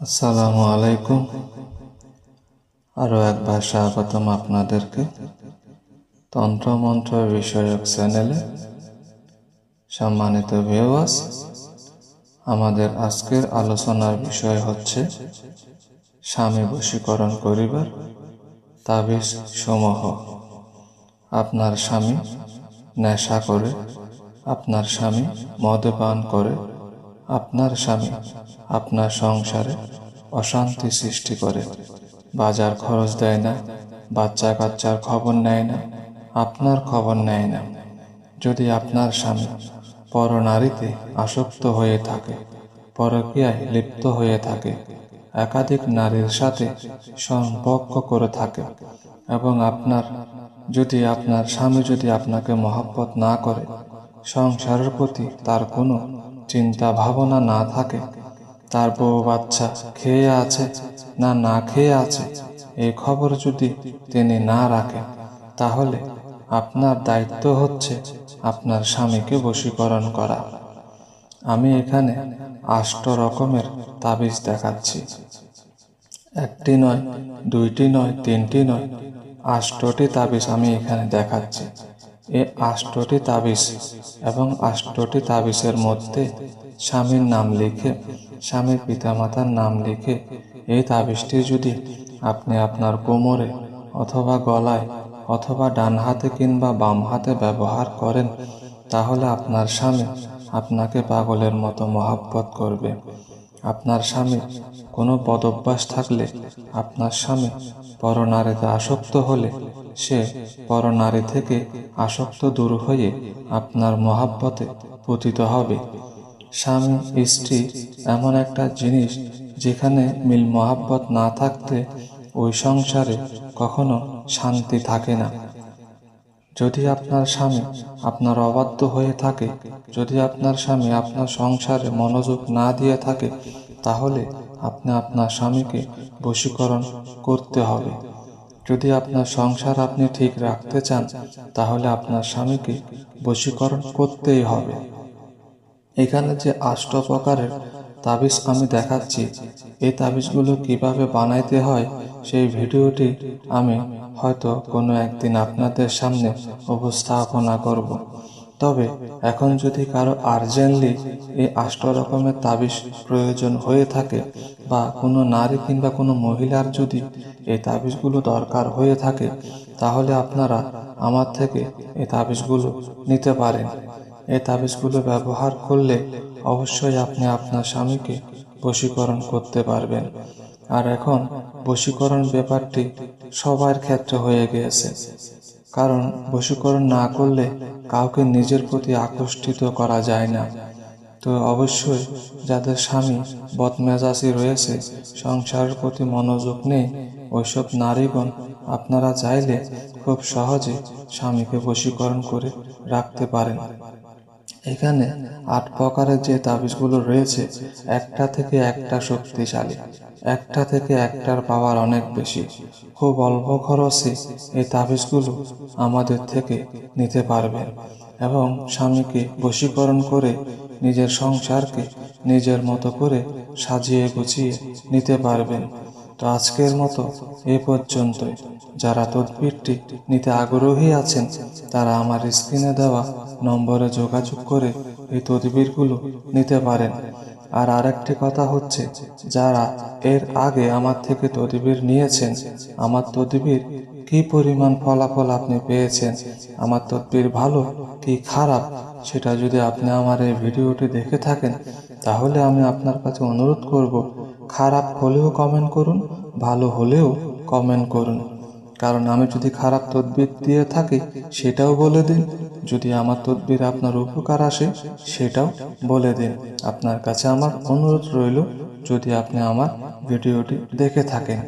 আসসালামু আলাইকুম। আরও একবার স্বাগতম আপনাদেরকে তন্ত্রমন্ত্র বিষয়ক চ্যানেলে। সম্মানিত ভিউয়ার্স আমাদের আজকের আলোচনার বিষয় হচ্ছে স্বামী বশীকরণ করিবার তাবিজ সমূহ। আপনার স্বামী নেশা করে, আপনার স্বামী মদ্যপান করে আপনার স্বামী আপনার সংসারে অশান্তি সৃষ্টি করে। বাজার খরচ দেয় না, বাচ্চা কাচ্চার খবর নেয় না, আপনার খবর নেয় না। যদি আপনার স্বামী পরনারীতে আসক্ত হয়ে থাকে, পরকীয়ায় লিপ্ত হয়ে থাকে, একাধিক নারীর সাথে সম্পর্ক করে থাকে এবং আপনার, যদি আপনার স্বামী যদি আপনাকে মহাব্বত না করে, সংসারের প্রতি তার কোনো চিন্তা ভাবনা না থাকে। তার বউ বাচ্চা খেয়ে আছে না না খেয়ে আছে এই খবর যদি তিনি না রাখেন, তাহলে আপনার দায়িত্ব হচ্ছে আপনার স্বামীকে বশীকরণ করা। আমি এখানে আষ্ট রকমের তাবিজ দেখাচ্ছি। একটি নয়, দুইটি নয়, তিনটি নয়, আষ্টটি তাবিজ আমি এখানে দেখাচ্ছি। এই আষ্টটি তাবিজ এবং আষ্টটি তাবিজের মধ্যে স্বামীর নাম লিখে, স্বামীর পিতামাতার নাম লিখে এই তাবিজটি যদি আপনি আপনার কোমরে অথবা গলায় অথবা ডান হাতে কিংবা বাম হাতে ব্যবহার করেন, তাহলে আপনার স্বামী আপনাকে পাগলের মতো মহাব্বত করবে। আপনার স্বামী কোনো পদভ্যাস থাকলে আপনার স্বামী পরনারীতে আসক্ত হলে সে পরনারী থেকে আসক্ত দূর হয়ে আপনার মহাব্বতে পতিত হবে। স্বামী, স্ত্রী এমন একটা জিনিস যেখানে মিল মহাব্বত না থাকতে ওই সংসারে কখনো শান্তি থাকে না। যদি আপনার স্বামী আপনার অবাধ্য হয়ে থাকে, যদি আপনার স্বামী আপনার সংসারে মনোযোগ না দিয়ে থাকে, তাহলে আপনি আপনার স্বামীকে বশীকরণ করতে হবে। যদি আপনার সংসার আপনি ঠিক রাখতে চান, তাহলে আপনার স্বামীকে বশীকরণ করতেই হবে। এখানে যে আষ্ট প্রকারের তাবিজ আমি দেখাচ্ছি, এই তাবিজগুলো কীভাবে বানাইতে হয়, সেই ভিডিওটি আমি হয়তো কোনো একদিন আপনাদের সামনে উপস্থাপনা করব। তবে এখন যদি কারও আর্জেন্টলি এই আষ্ট রকমের তাবিজ প্রয়োজন হয়ে থাকে বা কোনো নারী কিংবা কোনো মহিলার যদি এই তাবিজগুলো দরকার হয়ে থাকে, তাহলে আপনারা আমার থেকে এই তাবিজগুলো নিতে পারেন। এই তাবিজগুলো ব্যবহার করলে অবশ্যই আপনি আপনার স্বামীকে বশীকরণ করতে পারবেন। আর এখন বশীকরণ ব্যাপারটি সবার ক্ষেত্রে হয়ে গিয়েছে। কারণ বশীকরণ না করলে কাউকে নিজের প্রতি আকর্ষিত করা যায় না। তো অবশ্যই যাদের স্বামী বদমেজাজি রয়েছে, সংসারের প্রতি মনোযোগ নেই, ওইসব নারীগণ আপনারা চাইলে খুব সহজে স্বামীকে বশীকরণ করে রাখতে পারেন। এখানে আট প্রকারের যে তাবিজগুলো রয়েছে, একটা থেকে একটা শক্তিশালী। একটা থেকে একটার পাওয়ার অনেক বেশি। খুব অল্প খরচে এই তাবিজগুলো আমাদের থেকে নিতে পারবেন এবং স্বামীকে বশীকরণ করে নিজের সংসারকে নিজের মতো করে সাজিয়ে গুছিয়ে নিতে পারবেন। তো আজকের মতো এ পর্যন্তই। যারা তদবিরটি নিতে আগ্রহী আছেন, তারা আমার স্ক্রিনে দেওয়া নম্বরে যোগাযোগ করে এই তদবিরগুলো নিতে পারেন। আর আরেকটি কথা হচ্ছে, যারা এর আগে আমার থেকে তদবির নিয়েছেন, আমার তদবির কি পরিমাণ ফলাফল আপনি পেয়েছেন, আমার তদবির ভালো কি খারাপ, সেটা যদি আপনি আমার এই ভিডিওটি দেখে থাকেন, তাহলে আমি আপনার কাছে অনুরোধ করব, খারাপ হলেও কমেন্ট করুন, ভালো হলেও কমেন্ট করুন। কারণ আমি যদি খারাপ তদবির দিয়ে থাকি, সেটাও বলে দিন। যদি আমার তদবির আপনার উপকার আসে, সেটাও বলে দিন। আপনার কাছে আমার অনুরোধ রইল, যদি আপনি আমার ভিডিওটি দেখে থাকেন।